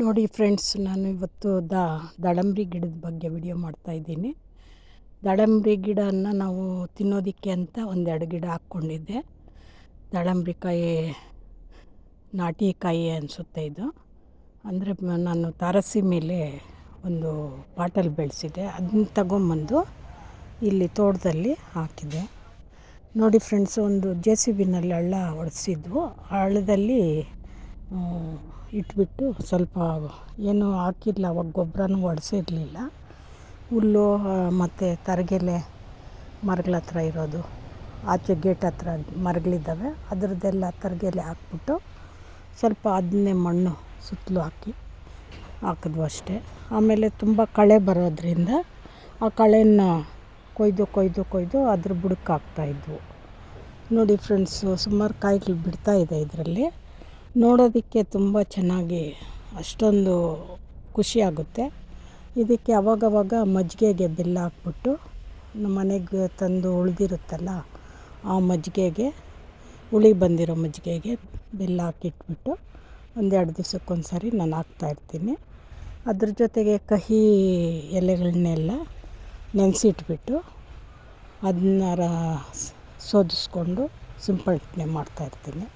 ನೋಡಿ ಫ್ರೆಂಡ್ಸ್, ನಾನು ಇವತ್ತು ದ, ದಾಳಂಬ್ರಿ ಗಿಡದ ಬಗ್ಗೆ ವಿಡಿಯೋ ಮಾಡ್ತಾ ಇದ್ದೀನಿ. ದಾಳಂಬ್ರಿ ಗಿಡನ ನಾವು ತಿನ್ನೋದಕ್ಕೆ ಅಂತ ಒಂದೆರಡು ಗಿಡ ಹಾಕ್ಕೊಂಡಿದ್ದೆ. ದಾಳಂಬ್ರಿ ಕಾಯಿ ನಾಟಿ ಕಾಯಿ ಅನಿಸುತ್ತೆ ಇದು. ಅಂದರೆ ನಾನು ತಾರಸಿ ಮೇಲೆ ಒಂದು ಪಾಟಲ್ ಬೆಳೆಸಿದೆ ಅದನ್ನ ತಗೊಂಬಂದು ಇಲ್ಲಿ ತೋಟದಲ್ಲಿ ಹಾಕಿದೆ ನೋಡಿ ಫ್ರೆಂಡ್ಸ್, ಒಂದು ಜೆ ಸಿ ಬಿನಲ್ಲಿ ಹಳ್ಳ ಹೊಡೆಸಿದ್ವು ಹಳ್ಳದಲ್ಲಿ ಇಟ್ಬಿಟ್ಟು ಸ್ವಲ್ಪ ಏನು ಹಾಕಿಲ್ಲ, ಅವಾಗ ಗೊಬ್ಬರನೂ ಹೊಡ್ಸಿರ್ಲಿಲ್ಲ ಹುಲ್ಲು ಮತ್ತು ತರಗೆಲೆ ಮರಗಳ ಹತ್ರ ಇರೋದು. ಆಚೆ ಗೇಟ್ ಹತ್ರ ಮರಗಳಿದ್ದಾವೆ. ಅದರದ್ದೆಲ್ಲ ತರಗೆಲೆ ಹಾಕ್ಬಿಟ್ಟು ಸ್ವಲ್ಪ ಅದನ್ನೇ ಮಣ್ಣು ಸುತ್ತಲೂ ಹಾಕಿ ಹಾಕಿದ್ವು ಅಷ್ಟೇ. ಆಮೇಲೆ ತುಂಬ ಕಳೆ ಬರೋದ್ರಿಂದ ಆ ಕಳೆನ ಕೊಯ್ದು ಕೊಯ್ದು ಕೊಯ್ದು ಅದ್ರ ಬುಡಕ್ಕೆ ಹಾಕ್ತಾಯಿದ್ವು ನೋಡಿ ಫ್ರೆಂಡ್ಸು, ಸುಮಾರು ಕಾಯಿಗಳು ಬಿಡ್ತಾಯಿದೆ ಇದರಲ್ಲಿ. ನೋಡೋದಕ್ಕೆ ತುಂಬ ಚೆನ್ನಾಗಿ ಅಷ್ಟೊಂದು ಖುಷಿಯಾಗುತ್ತೆ ಇದಕ್ಕೆ ಅವಾಗವಾಗ ಮಜ್ಜಿಗೆಗೆ ಬೆಲ್ಲ ಹಾಕ್ಬಿಟ್ಟು ನಮ್ಮ ಮನೆಗೆ ತಂದು ಉಳಿದಿರುತ್ತಲ್ಲ, ಆ ಮಜ್ಜಿಗೆಗೆ ಹುಳಿ ಬಂದಿರೋ ಮಜ್ಜಿಗೆಗೆ ಬೆಲ್ಲ ಹಾಕಿಟ್ಬಿಟ್ಟು ಒಂದೆರಡು ದಿವ್ಸಕ್ಕೊಂದು ಸಾರಿ ನಾನು ಹಾಕ್ತಾಯಿರ್ತೀನಿ ಅದ್ರ ಜೊತೆಗೆ ಕಹಿ ಎಲೆಗಳನ್ನೆಲ್ಲ ನೆನೆಸಿಟ್ಬಿಟ್ಟು ಅದನ್ನ ಸೋದಿಸ್ಕೊಂಡು ಸಿಂಪಡಣೆ ಮಾಡ್ತಾಯಿರ್ತೀನಿ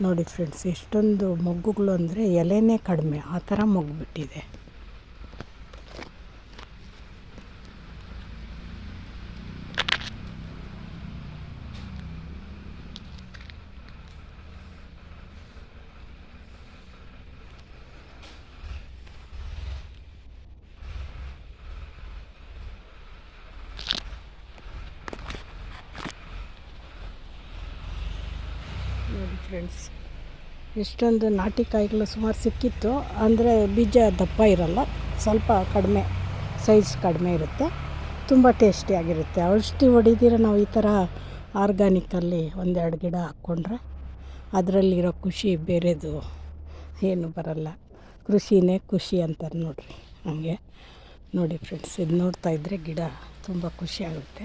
ನೋಡಿ ಫ್ರೆಂಡ್ಸ್ ಎಷ್ಟೊಂದು ಮೊಗ್ಗುಗಳು ಅಂದರೆ ಎಲೆನೇ ಕಡಿಮೆ ಆ ಥರ ಮೊಗ್ಗು ಬಿಟ್ಟಿದೆ ನೋಡಿ ಫ್ರೆಂಡ್ಸ್ ಎಷ್ಟೊಂದು ನಾಟಿ ಕಾಯಿಗಳು ಸುಮಾರು ಸಿಕ್ಕಿತ್ತು. ಅಂದರೆ ಬೀಜ ದಪ್ಪ ಇರಲ್ಲ. ಸ್ವಲ್ಪ ಕಡಿಮೆ ಸೈಜ್ ಕಡಿಮೆ ಇರುತ್ತೆ. ತುಂಬ ಟೇಸ್ಟಿಯಾಗಿರುತ್ತೆ ಔಷಧಿ ಹೊಡಿದಿರ ನಾವು ಈ ಥರ ಆರ್ಗ್ಯಾನಿಕಲ್ಲಿ ಒಂದೆರಡು ಗಿಡ ಹಾಕ್ಕೊಂಡ್ರೆ ಅದರಲ್ಲಿರೋ ಖುಷಿ ಬೇರೆದು ಏನು ಬರಲ್ಲ. ಕೃಷಿನೇ ಖುಷಿ ಅಂತಾರೆ ನೋಡಿರಿ. ನಮಗೆ ನೋಡಿ ಫ್ರೆಂಡ್ಸ್ ಇದು ನೋಡ್ತಾ ಇದ್ದರೆ ಗಿಡ ತುಂಬ ಖುಷಿಯಾಗುತ್ತೆ